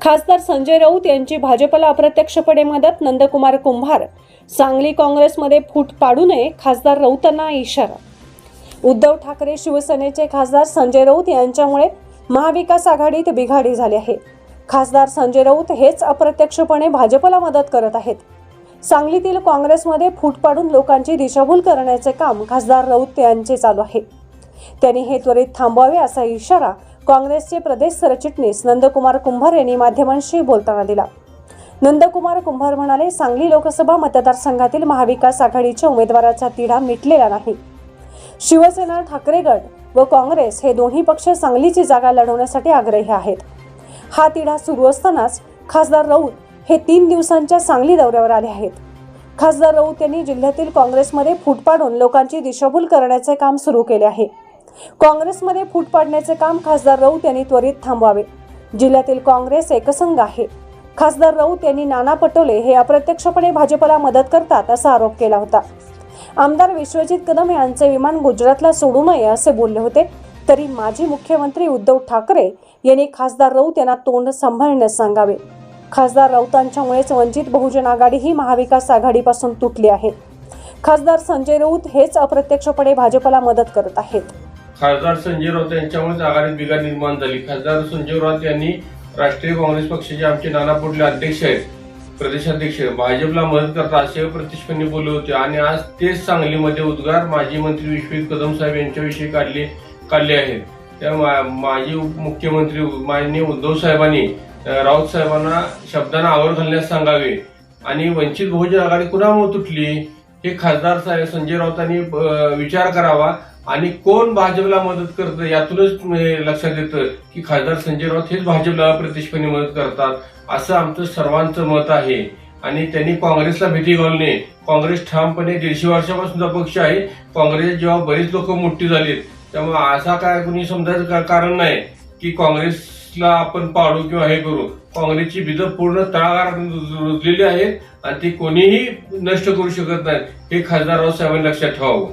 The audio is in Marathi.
खासदार संजय राऊत यांची भाजपला अप्रत्यक्षपणे मदत नंदकुमार कुंभार सांगली काँग्रेसमध्ये फूट पाडू नये खासदार राऊतांना इशारा. उद्धव ठाकरे शिवसेनेचे खासदार संजय राऊत यांच्यामुळे महाविकास आघाडीत बिघाडी झाली आहे. खासदार संजय राऊत हेच अप्रत्यक्षपणे भाजपला मदत करत आहेत. सांगलीतील काँग्रेसमध्ये फूट पाडून लोकांची दिशाभूल करण्याचे काम खासदार राऊत यांचे चालू आहे. त्यांनी हे त्वरित थांबवावे असा इशारा काँग्रेसचे प्रदेश सरचिटणीस नंदकुमार कुंभार यांनी माध्यमांशी बोलताना दिला. नंदकुमार कुंभार म्हणाले सांगली लोकसभा मतदारसंघातील महाविकास आघाडीच्या उमेदवाराचा तिढा मिटलेला नाही. शिवसेना ठाकरे गट व काँग्रेस हे दोन्ही पक्ष सांगलीची जागा लढवण्यासाठी आग्रही आहेत. हा तिढा सुरू असतानाच खासदार राऊत हे तीन दिवसांच्या सांगली दौऱ्यावर आले आहेत. खासदार राऊत यांनी जिल्ह्यातील काँग्रेसमध्ये फूट पाडून लोकांची दिशाभूल करण्याचे काम सुरू केले आहे. काँग्रेसमध्ये फूट पाडण्याचे काम खासदार राऊत यांनी त्वरित थांबवावे. जिल्ह्यातील काँग्रेस एकसंघ आहे. खासदार राऊत यांनी नाना पटोले हे अप्रत्यक्षपणे भाजपला मदत करतात असा आरोप केला होता. आमदार विश्वजित कदम यांचे विमान गुजरातला सोडू नये असे बोलले होते. तरी माजी मुख्यमंत्री उद्धव ठाकरे यांनी खासदार राऊत यांना तोंड सांभाळण्यास सांगावे. खासदार राऊतांच्यामुळेच वंचित बहुजन आघाडी ही महाविकास आघाडीपासून तुटली आहे. खासदार संजय राऊत हेच अप्रत्यक्षपणे भाजपला मदत करत आहेत. खासदार संजय राऊत यांच्यामुळेच आघाडीत बिघाड निर्माण झाली. खासदार संजय राऊत यांनी राष्ट्रीय काँग्रेस पक्षाचे आमचे नाना पोटले अध्यक्ष आहेत. प्रदेशाध्यक्ष भाजपला मदत करता असे प्रतिष्ठेने बोलले होते. आणि आज तेच सांगलीमध्ये उद्गार माजी मंत्री विश्वजित कदम साहेब यांच्याविषयी काढले काढले आहेत. त्या मा- माजी मुख्यमंत्री माननीय उद्धव साहेबांनी राऊत साहेबांना शब्दांना आवर घालण्यास सांगावे. आणि वंचित बहुजन आघाडी कुणामुळे तुटली? हे खासदार साहेब संजय राऊतांनी विचार करावा. आणि कोण भाजपला मदत करतं यातूनच म्हणजे लक्षात येतं की खासदार संजय राऊत हेच भाजपला प्रतिष्ठेने मदत करतात असं आमचं सर्वांचं मत आहे. आणि त्यांनी काँग्रेसला भीती घालणे काँग्रेस ठामपणे दीडशे वर्षापासूनचा पक्ष आहे. काँग्रेस जेव्हा बरीच लोक मोठी झालीत त्यामुळे असा काय कुणी समजायचं का- कारण नाही की काँग्रेसला आपण पाडू किंवा हे करू. काँग्रेसची भीत पूर्ण तळागारात रुजलेली आहे आणि ती कोणीही नष्ट करू शकत नाहीत. हे खासदार राव साहेबांनी लक्षात ठेवावं.